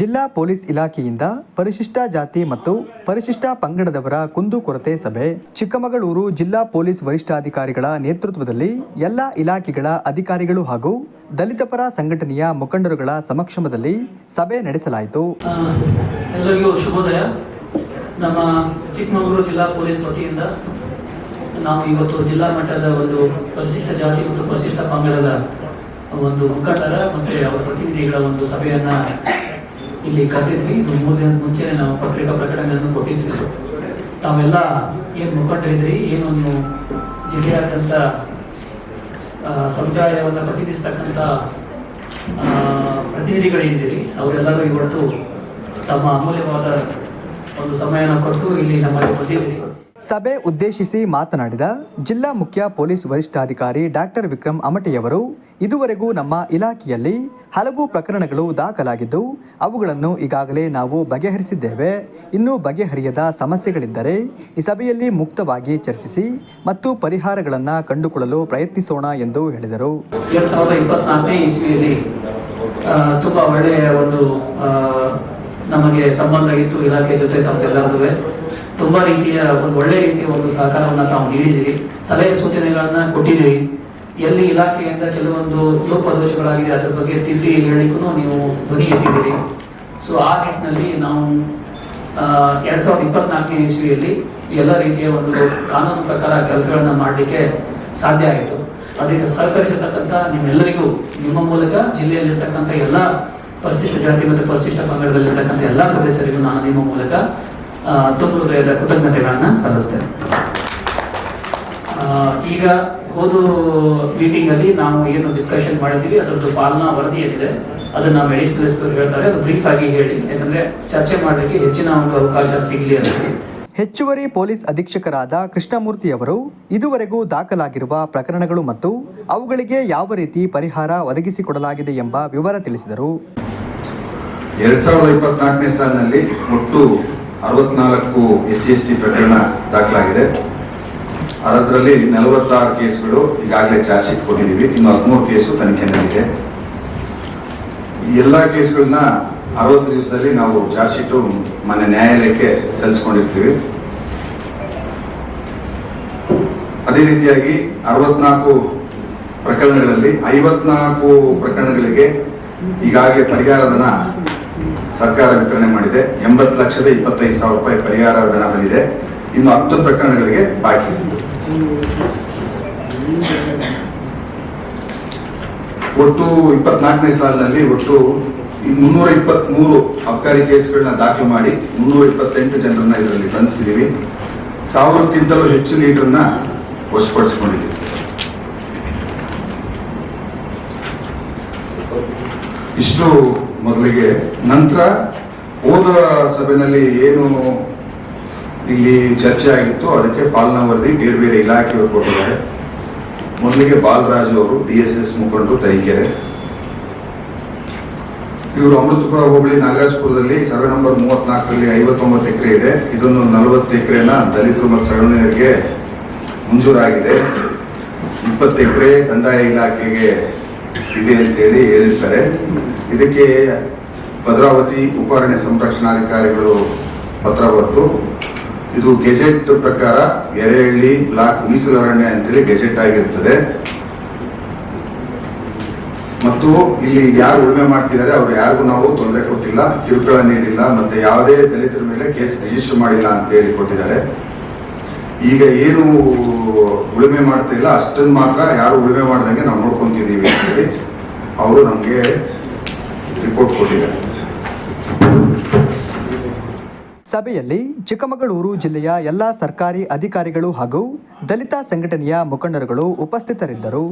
ಜಿಲ್ಲಾ ಪೊಲೀಸ್ ಇಲಾಖೆಯಿಂದ ಪರಿಶಿಷ್ಟ ಜಾತಿ ಮತ್ತು ಪರಿಶಿಷ್ಟ ಪಂಗಡದವರ ಕುಂದುಕೊರತೆ ಸಭೆ. ಚಿಕ್ಕಮಗಳೂರು ಜಿಲ್ಲಾ ಪೊಲೀಸ್ ವರಿಷ್ಠಾಧಿಕಾರಿಗಳ ನೇತೃತ್ವದಲ್ಲಿ ಎಲ್ಲ ಇಲಾಖೆಗಳ ಅಧಿಕಾರಿಗಳು ಹಾಗೂ ದಲಿತ ಪರ ಸಂಘಟನೆಯ ಮುಖಂಡರುಗಳ ಸಮಕ್ಷಮದಲ್ಲಿ ಸಭೆ ನಡೆಸಲಾಯಿತು. ಎಲ್ಲರಿಗೂ ಶುಭೋದಯ. ನಮ್ಮ ಚಿಕ್ಕಮಗಳೂರು ಜಿಲ್ಲಾ ಪೊಲೀಸ್ ವತಿಯಿಂದ ನಾವು ಇವತ್ತು ಜಿಲ್ಲಾ ಮಟ್ಟದ ಒಂದು ಪರಿಶಿಷ್ಟ ಜಾತಿ ಮತ್ತು ಪರಿಶಿಷ್ಟ ಪಂಗಡದ ಒಂದು ಮುಖಂಡರ ಮತ್ತೆ ಅವರ ಪ್ರತಿನಿಧಿಗಳ ಒಂದು ಸಭೆಯನ್ನ ಇಲ್ಲಿ ಕರೆದಿದ್ವಿ. ಇದು ಮೂರು ದಿನದ ಮುಂಚೆ ನಾವು ಪತ್ರಿಕಾ ಪ್ರಕಟಣೆಯನ್ನು ಕೊಟ್ಟಿದ್ವಿ. ತಾವೆಲ್ಲ ಏನು ಮುಖಂಡರಿದ್ರಿ? ಏನು ನೀವು ಜಿಲ್ಲೆಯಾದ್ಯಂತ ಸಮುದಾಯವನ್ನು ಪ್ರತಿನಿಧಿಸ್ತಕ್ಕಂಥ ಪ್ರತಿನಿಧಿಗಳಿದ್ದೀರಿ ಅವರೆಲ್ಲರೂ ಇವತ್ತು ತಮ್ಮ ಅಮೂಲ್ಯವಾದ ಒಂದು ಸಮಯನ ಕೊಟ್ಟು ಇಲ್ಲಿ ನಮ್ಮಲ್ಲಿ ಬಂದಿದ್ದೀರಿ ಸಭೆ ಉದ್ದೇಶಿಸಿ ಮಾತನಾಡಿದ ಜಿಲ್ಲಾ ಮುಖ್ಯ ಪೊಲೀಸ್ ವರಿಷ್ಠಾಧಿಕಾರಿ ಡಾಕ್ಟರ್ ವಿಕ್ರಮ್ ಅಮಟಿಯವರು, ಇದುವರೆಗೂ ನಮ್ಮ ಇಲಾಖೆಯಲ್ಲಿ ಹಲವು ಪ್ರಕರಣಗಳು ದಾಖಲಾಗಿದ್ದು, ಅವುಗಳನ್ನು ಈಗಾಗಲೇ ನಾವು ಬಗೆಹರಿಸಿದ್ದೇವೆ. ಇನ್ನೂ ಬಗೆಹರಿಯದ ಸಮಸ್ಯೆಗಳಿದ್ದರೆ ಈ ಸಭೆಯಲ್ಲಿ ಮುಕ್ತವಾಗಿ ಚರ್ಚಿಸಿ ಮತ್ತು ಪರಿಹಾರಗಳನ್ನು ಕಂಡುಕೊಳ್ಳಲು ಪ್ರಯತ್ನಿಸೋಣ ಎಂದು ಹೇಳಿದರು. ಒಂದು ನಮಗೆ ಸಂಬಂಧ ಇತ್ತು ಇಲಾಖೆ ಜೊತೆ ತುಂಬಾ ರೀತಿಯ ಒಂದು ಒಳ್ಳೆ ರೀತಿಯ ಒಂದು ಸಹಕಾರವನ್ನ ತಾವು ನೀಡಿದಿರಿ ಸಲಹೆ ಸೂಚನೆಗಳನ್ನ ಕೊಟ್ಟಿದ್ದೀರಿ. ಎಲ್ಲಿ ಇಲಾಖೆಯಿಂದ ಕೆಲವೊಂದು ಲೋಪದೋಷಗಳಾಗಿದೆ ಅದ್ರ ಬಗ್ಗೆ ತಿದ್ದಿ ಹೇಳಿಕ್ಕೂ ನೀವು ಧ್ವನಿ ಎತ್ತಿದ್ದೀರಿ. ಸೊ ಆ ನಿಟ್ಟಿನಲ್ಲಿ ನಾವು ಎರಡ್ ಸಾವಿರದ ಇಪ್ಪತ್ನಾಲ್ಕನೇ ಇಸ್ವಿಯಲ್ಲಿ ಎಲ್ಲ ರೀತಿಯ ಒಂದು ಕಾನೂನು ಪ್ರಕಾರ ಕೆಲಸಗಳನ್ನ ಮಾಡಲಿಕ್ಕೆ ಸಾಧ್ಯ ಆಯಿತು. ಅದಕ್ಕೆ ಸಹಕರಿಸಿರ್ತಕ್ಕಂಥ ನಿಮ್ಮೆಲ್ಲರಿಗೂ, ನಿಮ್ಮ ಮೂಲಕ ಜಿಲ್ಲೆಯಲ್ಲಿರ್ತಕ್ಕಂಥ ಎಲ್ಲ ಪರಿಶಿಷ್ಟ ಜಾತಿ ಮತ್ತು ಪರಿಶಿಷ್ಟ ಪಂಗಡದಲ್ಲಿರ್ತಕ್ಕಂಥ ಎಲ್ಲ ಸದಸ್ಯರಿಗೂ ನಾನು ನಿಮ್ಮ ಮೂಲಕ ತುಂಬ ಹೃದಯದ ಕೃತಜ್ಞತೆಗಳನ್ನು ಸಲ್ಲಿಸ್ತೇನೆ. ಈಗ ಹೋದ ಮೀಟಿಂಗ್ ಅಲ್ಲಿ ನಾವು ಏನು ಡಿಸ್ಕಷನ್ ಮಾಡಿದ್ವಿ ಅದರದ್ದು ಪಾಲನಾ ವರದಿ ಏನಿದೆ ಅದನ್ನ ನಾವು ಎಡಿಷನಲ್ ಹೇಳ್ತಾರೆ ಅದು ಬ್ರೀಫ್ ಆಗಿ ಹೇಳಿ. ಯಾಕಂದ್ರೆ ಚರ್ಚೆ ಮಾಡಲಿಕ್ಕೆ ಹೆಚ್ಚಿನ ಒಂದು ಅವಕಾಶ ಸಿಗಲಿ ಅಂತ ಹೆಚ್ಚುವರಿ ಪೊಲೀಸ್ ಅಧೀಕ್ಷಕರಾದ ಕೃಷ್ಣಮೂರ್ತಿ ಅವರು ಇದುವರೆಗೂ ದಾಖಲಾಗಿರುವ ಪ್ರಕರಣಗಳು ಮತ್ತು ಅವುಗಳಿಗೆ ಯಾವ ರೀತಿ ಪರಿಹಾರ ಒದಗಿಸಿಕೊಡಲಾಗಿದೆ ಎಂಬ ವಿವರ ತಿಳಿಸಿದರು. ಎರಡ್ ಸಾವಿರದ ಇಪ್ಪತ್ನಾಲ್ಕನೇ ಸಾಲಿನಲ್ಲಿ ಒಟ್ಟು ಅರವತ್ನಾಲ್ಕು ಎಸ್ ಸಿ ಎಸ್ ಟಿ ಪ್ರಕರಣ ದಾಖಲಾಗಿದೆ. ಅದರಲ್ಲಿ ನಲವತ್ತಾರು ಕೇಸ್ಗಳು ಈಗಾಗಲೇ ಚಾರ್ಜ್ ಶೀಟ್ ಕೊಟ್ಟಿದ್ದೀವಿ. ಇನ್ನು ಹದಿಮೂರು ಕೇಸು ತನಿಖೆನಲ್ಲಿದೆ ಈ ಎಲ್ಲ ಕೇಸ್ಗಳನ್ನ ಅರವತ್ತು ದಿವಸದಲ್ಲಿ ನಾವು ಚಾರ್ಜ್ ಶೀಟು ಮನೆ ನ್ಯಾಯಾಲಯಕ್ಕೆ ಸಲ್ಲಿಸ್ಕೊಂಡಿರ್ತೀವಿ. ಅದೇ ರೀತಿಯಾಗಿ ಅರವತ್ನಾಲ್ಕು ಪ್ರಕರಣಗಳಲ್ಲಿ ಐವತ್ನಾಲ್ಕು ಪ್ರಕರಣಗಳಿಗೆ ಈಗಾಗಲೇ ಪರಿಹಾರಧನ ಸರ್ಕಾರ ವಿತರಣೆ ಮಾಡಿದೆ. ಎಂಬತ್ತು ಲಕ್ಷದ ಇಪ್ಪತ್ತೈದು ಸಾವಿರ ರೂಪಾಯಿ ಪರಿಹಾರ ಧನ ಬಂದಿದೆ. ಇನ್ನು ಹತ್ತು ಪ್ರಕರಣಗಳಿಗೆ ಬಾಕಿ. ಒಟ್ಟು ಇಪ್ಪತ್ನಾಲ್ಕನೇ ಸಾಲಿನಲ್ಲಿ ಒಟ್ಟು ಮುನ್ನೂರ ಇಪ್ಪತ್ಮೂರು ಅಬ್ಕಾರಿ ಕೇಸ್ಗಳನ್ನ ದಾಖಲು ಮಾಡಿ ಮುನ್ನೂರ ಇಪ್ಪತ್ತೆಂಟು ಜನರನ್ನ ಇದರಲ್ಲಿ ಬಂಧಿಸಿದ್ದೀವಿ ಸಾವಿರಕ್ಕಿಂತಲೂ ಹೆಚ್ಚು ಲೀಟರ್ನ ವಶಪಡಿಸಿಕೊಂಡಿದ್ದೀವಿ. ಇಷ್ಟು ಮೊದಲಿಗೆ ನಂತರ ಹೋದ ಸಭೆಯಲ್ಲಿ ಏನು ಇಲ್ಲಿ ಚರ್ಚೆ ಆಗಿತ್ತು, ಅದಕ್ಕೆ ಪಾಲನಾ ವರದಿ ಬೇರೆ ಬೇರೆ ಇಲಾಖೆಯವರು ಕೊಟ್ಟಿದ್ದಾರೆ. ಮೊದಲಿಗೆ ಬಾಲರಾಜು ಅವರು, ಡಿ ಎಸ್ ಎಸ್ ಮುಖಂಡರು, ತರೀಕೆರೆ. ಇವರು ಅಮೃತಪುರ ಹೋಬಳಿ ನಾಗರಾಜಪುರದಲ್ಲಿ ಸರ್ವೆ ನಂಬರ್ ಮೂವತ್ನಾಲ್ಕರಲ್ಲಿ ಐವತ್ತೊಂಬತ್ತು ಎಕರೆ ಇದೆ. ಇದೊಂದು ನಲವತ್ತು ಎಕರೆನ ದಲಿತರು ಮತ್ತು ಸಗಣಿಯರಿಗೆ ಮಂಜೂರಾಗಿದೆ. ಇಪ್ಪತ್ತು ಎಕರೆ ಕಂದಾಯ ಇಲಾಖೆಗೆ ಇದೆ ಅಂತೇಳಿ ಹೇಳಿರ್ತಾರೆ. ಇದಕ್ಕೆ ಭದ್ರಾವತಿ ಉಪಾರಣ್ಯ ಸಂರಕ್ಷಣಾಧಿಕಾರಿಗಳು ಪತ್ರ ಬರೆದು, ಇದು ಗೆಜೆಟ್ ಪ್ರಕಾರ ಎರೆಹಳ್ಳಿ ಬ್ಲಾಕ್ ಮೀಸಲು ಅರಣ್ಯ ಅಂತೇಳಿ ಗೆಜೆಟ್ ಆಗಿರ್ತದೆ. ಮತ್ತು ಇಲ್ಲಿ ಯಾರು ಉಳುಮೆ ಮಾಡ್ತಿದ್ದಾರೆ, ಅವ್ರು ಯಾರಿಗೂ ನಾವು ತೊಂದರೆ ಕೊಟ್ಟಿಲ್ಲ, ಕಿರುಕುಳ ನೀಡಿಲ್ಲ, ಮತ್ತೆ ಯಾವುದೇ ದಲಿತರ ಮೇಲೆ ಕೇಸ್ ರಿಜಿಸ್ಟರ್ ಮಾಡಿಲ್ಲ ಅಂತ ಹೇಳಿ ಕೊಟ್ಟಿದ್ದಾರೆ. ಈಗ ಏನು ಉಳುಮೆ ಮಾಡ್ತಾ ಇಲ್ಲ ಅಷ್ಟನ್ನು ಮಾತ್ರ ಯಾರು ಉಳುಮೆ ಮಾಡ್ದಂಗೆ ನಾವು ನೋಡ್ಕೊಂತಿದ್ದೀವಿ ಅಂತ ಹೇಳಿ ಅವರು ನಮಗೆ ಸಭೆಯಲ್ಲಿ ಚಿಕ್ಕಮಗಳೂರು ಜಿಲ್ಲೆಯ ಎಲ್ಲ ಸರ್ಕಾರಿ ಅಧಿಕಾರಿಗಳು ಹಾಗೂ ದಲಿತ ಸಂಘಟನೆಯ ಮುಖಂಡರುಗಳು ಉಪಸ್ಥಿತರಿದ್ದರು.